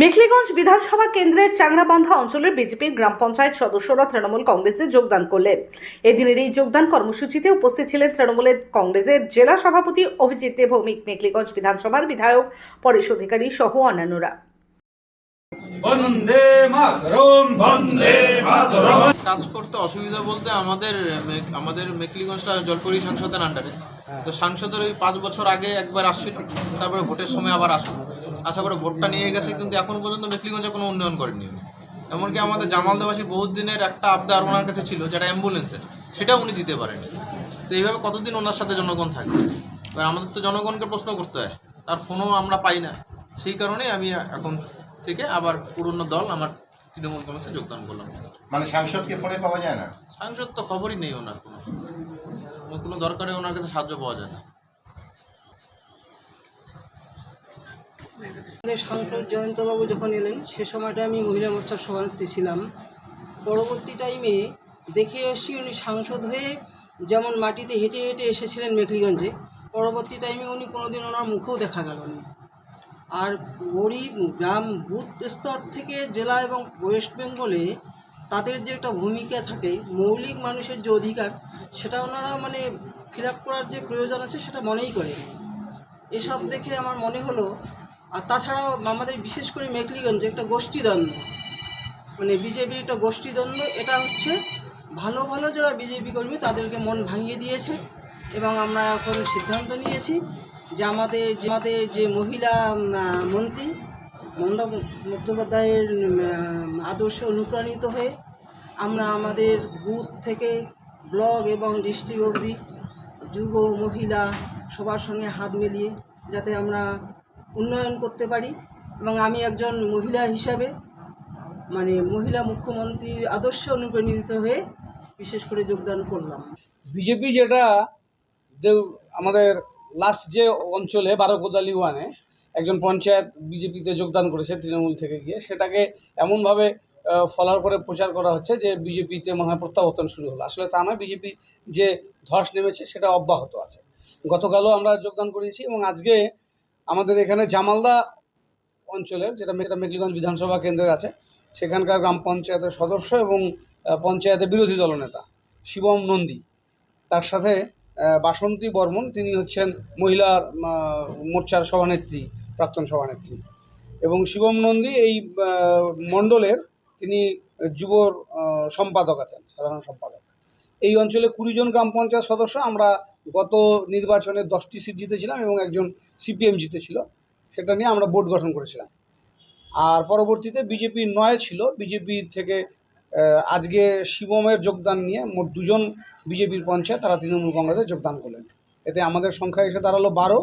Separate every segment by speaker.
Speaker 1: মেখলিগঞ্জ বিধানসভা কেন্দ্রের চাংরাবান্ধা অঞ্চলের বিজেপির গ্রাম পঞ্চায়েত সদস্যরা তৃণমূল কংগ্রেসে যোগদান করলেন। এদিনের এই যোগদান কর্মসূচিতে উপস্থিত ছিলেন তৃণমূলের কংগ্রেসের জেলা সভাপতি অভিজিৎ দে ভৌমিক মেখলিগঞ্জ বিধানসভার বিধায়ক পরেশ অধিকারী সহ অন্যান্যরা।
Speaker 2: বন্দে মাতরম বন্দে মাতরম।
Speaker 3: কাজ করতে অসুবিধা বলতে আমাদের আমাদের মেকলিগঞ্জটা জলপরি সাংসদের আন্ডারে তো সাংসদের ওই পাঁচ বছর আগে একবার আসছিল তারপরে ভোটের সময় আবার আসলো। আশা করে ভোটটা নিয়ে গেছে কিন্তু এখন পর্যন্ত মেকলিগঞ্জে কোনো উন্নয়ন করেনি উনি। এমনকি আমাদের জামালদাবাসী বহুত দিনের একটা আবদার ওনার কাছে ছিল যেটা অ্যাম্বুলেন্সের। সেটা উনি দিতে পারেনি। তো এইভাবে কতদিন ওনার সাথে জনগণ থাকবে এবার আমাদের তো জনগণকে প্রশ্ন করতে হয় তার ফোনও আমরা পাই না। সেই কারণেই আমি এখন থেকে আবার পুরনো দল আমার তৃণমূল কংগ্রেসে যোগদান করলাম।
Speaker 4: মানে সাংসদকে ফোনে পাওয়া যায় না?
Speaker 3: সাংসদ তো খবরই নেই ওনার কোনো। কোনো দরকারে ওনার কাছে সাহায্য পাওয়া যায় না।
Speaker 5: আমাদের সাংসদ জয়ন্তবাবু যখন এলেন, সে সময়টা আমি মহিলা মোর্চার সভানেত্রী ছিলাম। পরবর্তী টাইমে দেখে এসছি উনি সাংসদ হয়ে যেমন মাটিতে হেঁটে হেঁটে এসেছিলেন মেখলিগঞ্জে পরবর্তী টাইমে উনি কোনোদিন ওনার মুখেও দেখা গেল না। আর গরিব গ্রাম বুথ স্তর থেকে জেলা এবং ওয়েস্ট বেঙ্গলে তাদের যে একটা ভূমিকা থাকে, মৌলিক মানুষের যে অধিকার, সেটা ওনারা মানে ফিল করার যে প্রয়োজন আছে, সেটা মনেই করে এসব দেখে আমার মনে হলো আর তাছাড়াও আমাদের বিশেষ করে মেকলিগঞ্জে একটা গোষ্ঠীদ্বন্দ্ব। মানে বিজেপির একটা গোষ্ঠীদ্বন্দ্ব, এটা হচ্ছে ভালো ভালো যারা বিজেপি কর্মী তাদেরকে মন ভাঙিয়ে দিয়েছে এবং আমরা এখন সিদ্ধান্ত নিয়েছি যে আমাদের আমাদের যে মহিলা মন্ত্রী মমতা মুখোপাধ্যায়ের আদর্শে অনুপ্রাণিত হয়ে আমরা আমাদের বুথ থেকে ব্লক এবং ডিস্ট্রিক্ট অবধি যুব, মহিলা সবার সঙ্গে হাত মিলিয়ে যাতে আমরা উন্নয়ন করতে পারি এবং আমি একজন মহিলা হিসাবে মানে মহিলা মুখ্যমন্ত্রীর আদর্শে অনুপ্রাণিত হয়ে বিশেষ করে যোগদান করলাম।
Speaker 6: বিজেপি যেটা আমাদের লাস্ট যে অঞ্চলে বারোকোদালি ওয়ানে একজন পঞ্চায়েত বিজেপিতে যোগদান করেছে তৃণমূল থেকে গিয়ে, সেটাকে এমনভাবে ফলার করে প্রচার করা হচ্ছে যে বিজেপিতে মনে হয় প্রত্যাবর্তন শুরু হলো। আসলে তা নয়, বিজেপি যে ধস নেমেছে সেটা অব্যাহত আছে। গতকালও আমরা যোগদান করেছি এবং আজকে আমাদের এখানে জামালদা অঞ্চলের, যেটা মেঘলিগঞ্জ বিধানসভা কেন্দ্রের আছে, সেখানকার গ্রাম পঞ্চায়েতের সদস্য এবং পঞ্চায়েতের বিরোধী দলনেতা শিবম নন্দী। তার সাথে বাসন্তী বর্মন, তিনি হচ্ছেন মহিলার মোর্চার সভানেত্রী, প্রাক্তন সভানেত্রী। এবং শিবম নন্দী এই মণ্ডলের তিনি যুবর সম্পাদক আছেন, সাধারণ সম্পাদক। এই অঞ্চলে কুড়িজন গ্রাম পঞ্চায়েত সদস্য, আমরা গত নির্বাচনে দশটি সিট জিতেছিলাম এবং একজন সিপিএম জিতেছিল। সেটা নিয়ে আমরা বোর্ড গঠন করেছিলাম। আর পরবর্তীতে বিজেপি নয় ছিল। বিজেপি থেকে আজকে শিবমের যোগদান নিয়ে মোট দুজন বিজেপির পঞ্চায়েত, তারা তৃণমূল কংগ্রেসে যোগদান করলেন। এতে আমাদের সংখ্যা এসে দাঁড়াল বারো,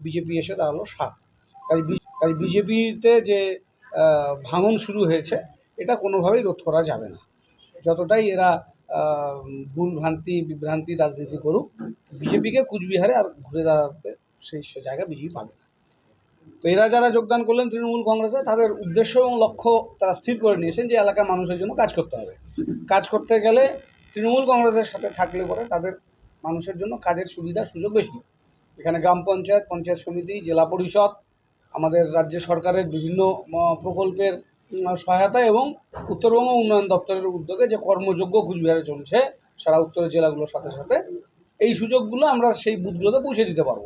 Speaker 6: বিজেপি এসে দাঁড়াল সাত। তাই তাই বিজেপিতে যে ভাঙন শুরু হয়েছে, এটা কোনোভাবেই রোধ করা যাবে না। যতটাই এরা ভুল ভ্রান্তি, বিভ্রান্তি রাজনীতি করুক, বিজেপিকে কুচবিহারে আর ঘুরে দাঁড়াতে সেই জায়গা বিজেপি পাবে না। তো এরা যারা যোগদান করলেন তৃণমূল কংগ্রেসে, তাদের উদ্দেশ্য এবং লক্ষ্য তারা স্থির করে নিয়েছেন যে এলাকার মানুষের জন্য কাজ করতে হবে। কাজ করতে গেলে তৃণমূল কংগ্রেসের সাথে থাকলে পরে তাদের মানুষের জন্য কাজের সুবিধা, সুযোগ বেশি। এখানে গ্রাম পঞ্চায়েত পঞ্চায়েত সমিতি, জেলা পরিষদ, আমাদের রাজ্য সরকারের বিভিন্ন প্রকল্পের সহায়তা এবং উত্তরবঙ্গ উন্নয়ন দপ্তরের উদ্যোগে যে কর্মযোগ্য কুচবিহারে চলছে, সারা উত্তরের জেলাগুলোর সাথে সাথে, এই সুযোগগুলো আমরা সেই বুথগুলোতে পৌঁছে দিতে পারব।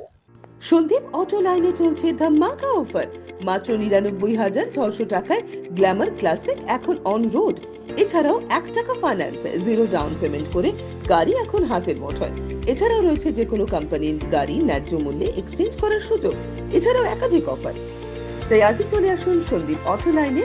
Speaker 7: সন্দীপ অটো লাইনে চলছে ধামাকা অফার। মাত্র নিরানব্বই হাজার ছশো টাকায় গ্ল্যামার ক্লাসিক এখন অন রোড এছাড়াও এক টাকা ফাইন্যান্স জিরো ডাউন পেমেন্ট করে গাড়ি এখন হাতের মুঠোয়। এছাড়াও রয়েছে যে কোনো কোম্পানির গাড়ি ন্যায্য মূল্যে এক্সচেঞ্জ করার সুযোগ। এছাড়াও একাধিক অফার তাই আজই চলে আসুন সন্দীপ অটো লাইনে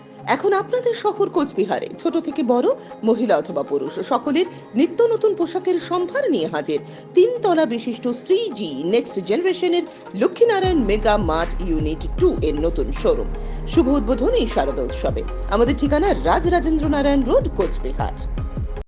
Speaker 7: এখন আপনাদের শহর কোচবিহারে, ছোট থেকে বড়, মহিলা অথবা পুরুষ, সকলের নিত্য নতুন পোশাকের সম্ভার নিয়ে হাজির। তিনতলা বিশিষ্ট শ্রী জি নেক্সট জেনারেশনের Lakshminarayan mega mart unit two এর নতুন শোরুম শুভ উদ্বোধন এই শারদা উৎসবে আমাদের ঠিকানা Raj Rajendra Narayan road Coochbehar.